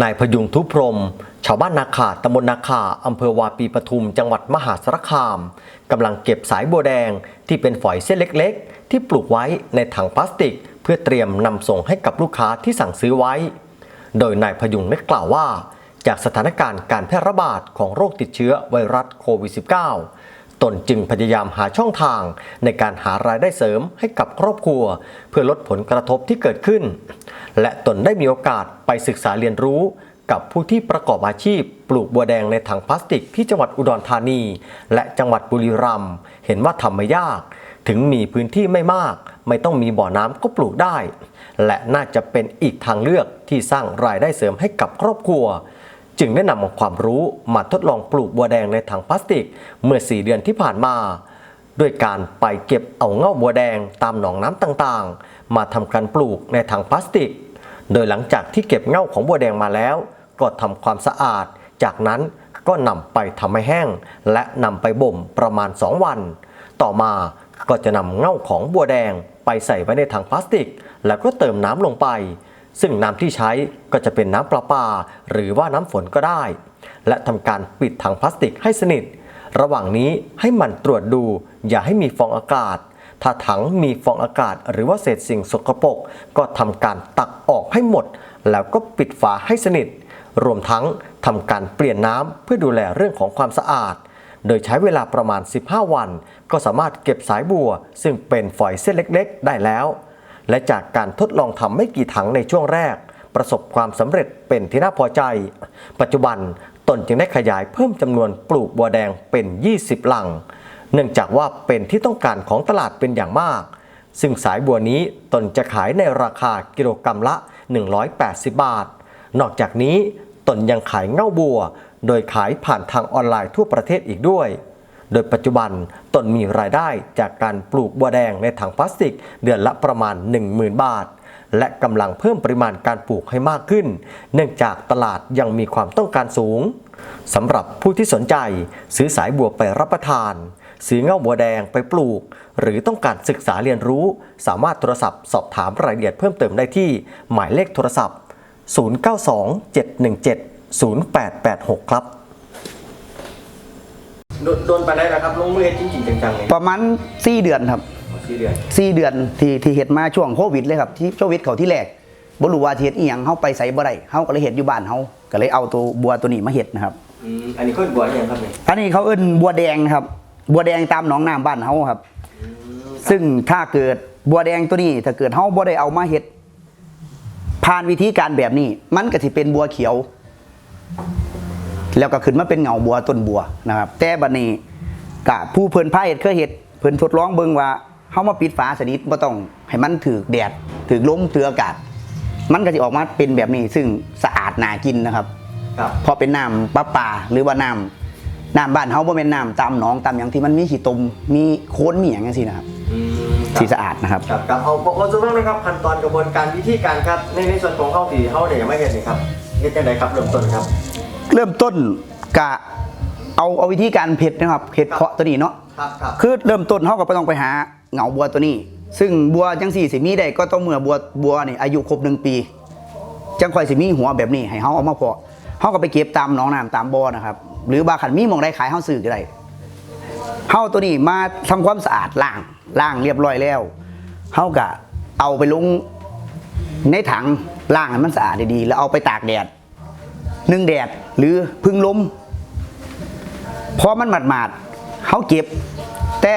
นายพยุงทุพรม ชาวบ้านนาขาตำบลนาขาอำเภอวาปีปทุม จังหวัดมหาสารคามกำลังเก็บสายบัวแดงที่เป็นฝอยเส้นเล็กๆ ที่ปลูกไว้ในถังพลาสติก เพื่อเตรียมนำส่งให้กับลูกค้าที่สั่งซื้อไว้ โดยนายพยุงได้กล่าวว่า จากสถานการณ์การแพร่ระบาดของโรคติดเชื้อไวรัสโควิด -19 ตนจึงพยายามหาช่องทางในการหารายได้เสริมให้กับครอบครัว เพื่อลดผลกระทบที่เกิดขึ้น และตนได้มีโอกาสไปศึกษาเรียนรู้กับผู้ที่ประกอบอาชีพ ปลูกบัวแดงในถังพลาสติกที่จังหวัดอุดรธานี และจังหวัดบุรีรัมย์เห็นว่าทำไม่ยาก ถึงมีพื้นที่ไม่มาก ไม่ต้องมีบ่อน้ำก็ปลูกได้ และน่าจะเป็นอีกทางเลือกที่สร้างรายได้เสริมให้กับครอบครัว จึงได้นำอาความรู้มาทดลองปลูกบัวแดงในถังพลาสติก เมื่อ 4 เดือนที่ผ่านมาด้วยการไปเก็บเอาเง่าบัวแดงตามหนองน้ำต่างๆ มาทำการปลูกในถังพลาสติก โดยหลังจากที่เก็บเง่าของบัวแดงมาแล้ว ก็ทำความสะอาด จากนั้นก็นำไปทำให้แห้ง และนำไปบ่มประมาณ 2 วัน ต่อมาก็จะนำเง่าของบัวแดงไปใส่ไว้ในถังพลาสติก แล้วก็เติมน้ำลงไป ซึ่งน้ำที่ใช้ก็จะเป็นน้ำประปา หรือว่าน้ำฝนก็ได้ และทำการปิดถังพลาสติกให้สนิท ระหว่างนี้ให้มันตรวจดู อย่าให้มีฟองอากาศ ถ้าถังมีฟองอากาศ หรือว่าเศษสิ่งสกปรกก็ทำการตักออกให้หมด แล้วก็ปิดฝาให้สนิท รวมทั้งทำการเปลี่ยนน้ำเพื่อดูแลเรื่องของความสะอาด โดยใช้เวลาประมาณ 15 วัน ก็สามารถเก็บสายบัว ซึ่งเป็นฝอยเส้นเล็ก ๆ ได้แล้ว และจากการทดลองทำไม่กี่ถังในช่วงแรก ประสบความสำเร็จเป็นที่น่าพอใจ ปัจจุบันตนจึงได้ขยายเพิ่มจำนวนปลูกบัวแดงเป็น 20 หลัง เนื่องจากว่าเป็นที่ต้องการของตลาดเป็นอย่างมาก ซึ่งสายบัวนี้ตนจะขายในราคากิโลกรรัมละ 180 บาท นอกจากนี้ตนยังขายเง่าบัว โดยขายผ่านทางออนไลน์ทั่วประเทศอีกด้วย โดยปัจจุบันตนมีรายได้จากการปลูกบัวแดงในถังพลาสติกเดือนละประมาณ 10,000 บาท และกำลังเพิ่มปริมาณการปลูกให้มากขึ้น เนื่องจากตลาดยังมีความต้องการสูงสำหรับผู้ที่สนใจซื้อสายบัวไปรับประทาน ซื้อเง่าบัวแดงไปปลูก หรือต้องการศึกษาเรียนรู้ สามารถโทรศัพท์สอบถามรายละเอียดเพิ่มเติมได้ที่ หมายเลขโทรศัพท์ 0927170886 ครับ โดนไปได้แล้วครับลงมือจริงๆจังๆเลยประมาณ4เดือนครับสี่เดือน4เดือนที่ที่เฮ็ดมาช่วงโควิดเลยครับที่โควิดเขาที่แรกบ่รู้ว่าสิเฮ็ดอีหยังเฮาไปไสบ่ได้เฮาก็เลยเฮ็ดอยู่บ้านเฮาก็เลยเอาตัวบัวตัวนี้มาเฮ็ดนะครับอืมอันนี้ก็บัวยังครับเนี่ยอันนี้เขาเอิ้นบัวแดงครับ บัวแดงตามหนองน้ำบ้านเฮาครับ ซึ่งถ้าเกิดบัวแดงตัวนี้ ถ้าเกิดเฮาบ่ได้เอามาเฮ็ดผ่านวิธีการแบบนี้ มันก็สิเป็นบัวเขียว แล้วก็ขึ้นมาเป็นเงาบัวต้นบัวนะครับ แต่บัดนี้กะผู้เพิ่นพาเฮ็ดเคยเฮ็ดเพิ่นทดลองเบิ่งว่าเฮามาปิดฝาสนิทบ่ต้องให้มันถูกแดดถูกลมถูกอากาศ มันก็สิออกมาเป็นแบบนี้ซึ่งสะอาดน่ากินนะครับครับพอเป็นน้ำประปาหรือว่าน้ำน้ำบ้านเฮาบ่เป็นน้ำตามหนองตามอย่างที่มันมีขี้ตมมีโคลนมีอย่างจังซี่นะครับอืมครับสีสะอาดนะครับ ครับครับเอาบอกว่าสุภาพนะครับขั้นตอนกระบวนการวิธีการครับในในส่วนของเข้าตีเข้าเนี่ยยังไม่เห็นเลยครับเฮ็ดยังไงครับเริ่มต้นครับ เริ่มต้นกะเอาเอาวิธีการเผ็ดนะครับเผ็ดเพาะตัวนี้เนาะครับครับคือเริ่มต้นเฮาก็บ่ต้องไปหาเหงาบัวตัวนี้ ซึ่งบัวจังสี่สิมีได้ก็ต้องเมื่อบัวบัวนี่อายุครบหนึ่งปี จังค่อยสิมีหัวแบบนี้ให้เฮาเอามาเพาะเฮาก็ไปเก็บตามหนองน้ำตามบ่อนะครับ หรือบางขันมีหมองได้ขายเฮาซื้อก็ได้เฮาตัวนี้มาทำความสะอาดล้างล้างเรียบร้อยแล้วเฮาก็เอาไปลงในถังล้างให้มันสะอาดดีๆแล้วเอาไปตากแดด หนึ่งแดดหรือพึ่งลมพอมันหมาดหมาดๆเขาเก็บ แต่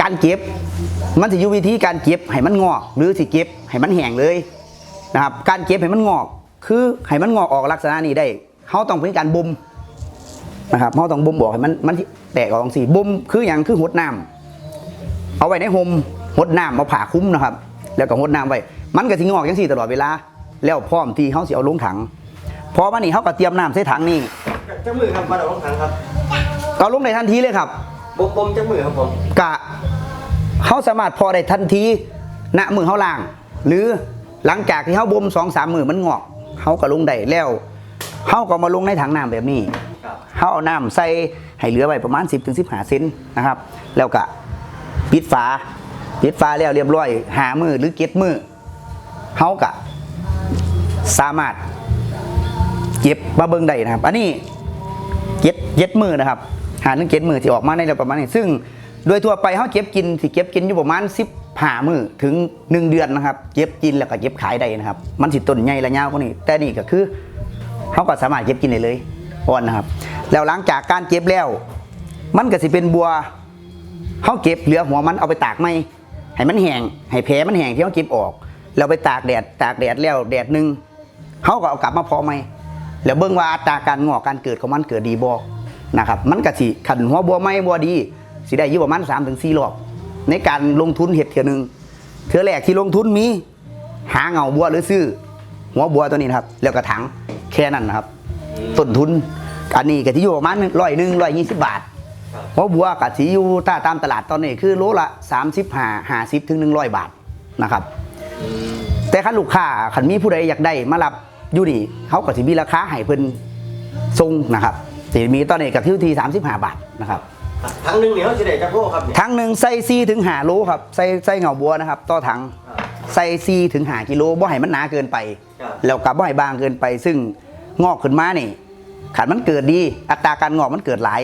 การเก็บมันจะอยู่วิธีการเก็บให้มันงอก หรือสิเก็บให้มันแห้งเลยนะครับการเก็บให้มันงอก คือให้มันงอกออกลักษณะนี้ได้เขาต้องเป็นการบ่มนะครับเขาต้องบ่มบอกให้มันมันแตกออกสีบ่มคืออย่างคือหดน้ำเอาไว้ในห่มหดน้ำเอาผ่าคุ้มนะครับ แล้วก็หดน้ำไว้ มันก็สิงอกอย่างสี่ตลอดเวลา แล้วพร้อมที่เขาสิเอาลงถัง อมันนี่เขาก็เตรียมน้ำใส่ถังนี่จังมือครับมาดอกทางครับเอาลงในทันทีเลยครับบมบมจังมือครับผมกะเขาสามารถพอได้ทันทีณมือเขาล่าง หรือหลังจากที่เขาบ่มสองสามมือมันงอกเขาก็ลงได้แล้วเขาก็มาลงในถังน้ำแบบนี้ครับเขาเอาน้ำใส่ให้เหลือไว้ประมาณ 10-15ถึง15เซนนะครับ แล้วก็ปิดฝาปิดฝาแล้วเรียบร้อยหามือหรือเก็ดมือเขาก็สามารถ เก็บมาเบิ่งได้นะครับ อันนี้เจ็ดเจ็ดมือนะครับ หาหนึ่งเจ็ดมือที่ออกมาในระประมาณนี้ซึ่งโดยทั่วไปเขาเก็บกินที่เก็บกินอยู่ประมาณสิบห้ามือถึงหนึ่งเดือนนะครับเก็บกินแล้วก็เก็บขายได้นะครับ มันสิต้นใหญ่และยาวกว่านี้แต่นี่ก็คือเขาก็สามารถเก็บกินได้เลยอ่อนนะครับ แล้วหลังจากการเก็บแล้ว มันก็สิเป็นบัวเขาเก็บเหลือหัวมันเอาไปตากไหมให้มันแห้งให้แผลมันแห้งที่เขาเก็บออกแล้วไปตากแดดตากแดดแล้วแดดหนึ่งเขาก็เอากลับมาพาะไหม แล้วเบิ่งว่าอัตราการงอกการเกิดของมันเกิดดีบ่นะครับมันก็สิขันหัวบัวไหมบัวดีสิได้อยู่ประมาณ3-4ถึงรอบในการลงทุนเห็ดเทื่อหนึงเทื่อแรกที่ลงทุนมี หาเงาบัวหรือซื้อ หัวบัวตัวนี้นะครับ แล้วก็ถังแค่นั้นนะครับต้นทุนอันนี้ก็ที่อยู่ประมาณร้อยหนึ่งร้อยยี่สิบบาทเพราะบัวกับสีอยู่ถ้าตามตลาดตอนนี้คือโลละ35 50ถึง100บาทนะครับ แต่คันลูกค้าคันมีผู้ใดอยากได้มารับ อยู่นี่เขาก็สิมีราคาให้เพิ่นทรงนะครับสิมีตอนนี้กับที่ที่35 บาทนะครับทั้งหนึ่งเนี่ยเขาจะได้จักโลครับเนี่ยทั้งหนึ่งใส่4ถึง5โลครับใส่ใส่เหงาบัวนะครับ ต่อถังใส่4ถึง5กิโลบ่ให้มันหนาเกินไปครับแล้วกับบ่ให้บางเกินไป ซึ่งงอกขึ้นมานี่ขันมันเกิดดี อัตราการงอกมันเกิดหลาย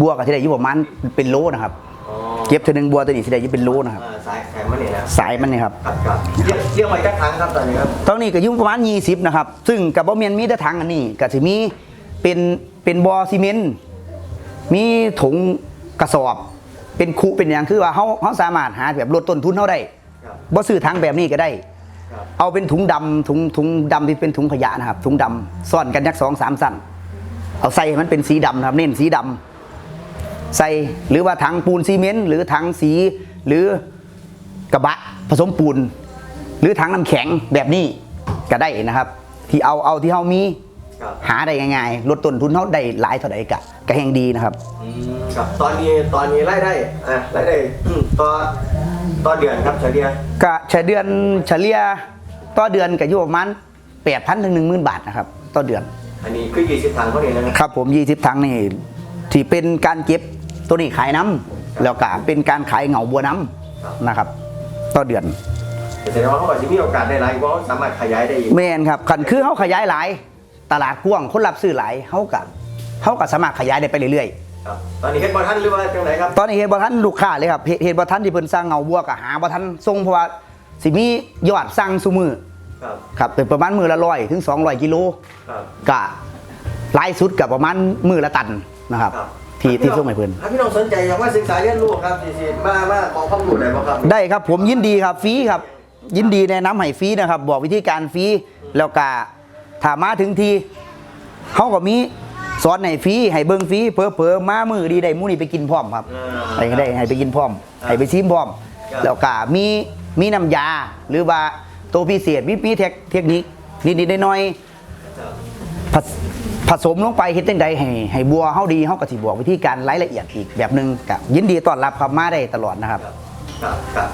บัวกับที่ได้อยู่ประมาณเป็นโลนะครับอ๋อเก็บเทอหนึงบัวตัวนี้สิได้อยู่เป็นโลนะครับอ่าสาย แข็งมันนี่นะสายมันนี่ครับครับครับเรียกเรียกไว้จักครั้งครับตอนนี้ครับตอนนี้ก็อยู่ประมาณ20นะครับ ซึ่งกับบ่เมียนมีแต่ถังอันนี้ก็สิมีเป็นเป็นบ่อซีเมนต์มีถุงกระสอบ เป็นคุเป็นอย่างคือว่าเฮาเฮาสามารถหาแบบลดต้นทุนเฮาได้ครับบ่ซื้อถังแบบนี้ก็ได้ ครับเอาเป็นถุงดำถุงถุงดำที่เป็นถุงขยะนะครับถุงดำซ่อนกันยักสองสามสั้นเอาใส่ให้มันเป็นสีดำนะครับเน้นสีดำใส่หรือว่าถังปูนซีเมนต์หรือถังสีหรือ กระบะผสมปูน หรือถังน้ำแข็งแบบนี้ก็ได้นะครับ ที่เอาเอาที่เฮามีครับหาได้ง่ายๆลดต้นทุนเฮาได้หลายเท่าใดกะก็แห่งดีนะครับ อืมครับตอนนี้ตอนนี้รายได้อะรายได้อืมต่อต่อเดือนครับเฉลี่ยก็เฉลี่ยเดือนเฉลี่ยต่อเดือนก็อยู่ประมาณ8,000ถึง10,000 บาทนะครับ ต่อเดือน อันนี้คือ20ถังเท่านี้นะครับครับผม 20 ถังนี่ที่เป็นการเก็บตัวนี้ขายน้ำแล้วก็เป็นการขายเหงาบัวน้ำนะครับ ต่อเดือนแสดงว่าเขาบอกจะมีโอกาสได้หลายเพราะเขาสามารถขยายได้อีกแม่นครับคันคือเขาขยายหลาย ตลาดกว้างคนรับซื้อหลายเขากับเขาก็สามารถขยายได้ไปเรื่อยครับตอนนี้เฮ็ดบอท่านหรือว่าจังไหนครับ ๆ ตอนนี้เห็นบ่ทันลูกค้าเลยครับเห็นเห็นบ่ทันที่เพิ่นสร้างเหงาบัวก็หาบ่ทันส่งเพราะว่าสิมียอดสั่งซุมือครับ ครับเป็นประมาณมือละร้อยถึง200กิโลครับ กะหลายสุดกับประมาณมือละตันนะครับ ครับ ที่ที่ส่งให้เพิ่นถ้าพี่น้องสนใจอยากว่าศึกษาเรียนรู้ครับสิสิมามาขอความรู้ได้บ่ครับได้ครับผมยินดีครับฟรีครับ ยินดีแนะนำให้ฟรีนะครับ บอกวิธีการฟรีแล้วก็ถ้ามาถึงทีเขาก็มีสอนให้ฟรีให้เบิ่งฟรีเพอเพอๆมามือดีได้หมูนี่ไปกินพร้อมครับอ่าให้ได้ให้ไปกินพร้อมให้ไปชิมพร้อมครับแล้วก็มีมีน้ำยาหรือว่าตัวพิเศษมีมีเทคเทคนิคนิดๆหน้อยๆ ผสมลงไปเฮ็ดจังใดให้ให้บัวเฮาดีเฮาก็สิบอกวิธีการรายละเอียดอีกแบบหนึงกับยินดีต้อนรับครับมาได้ตลอดนะครับ ครับครับ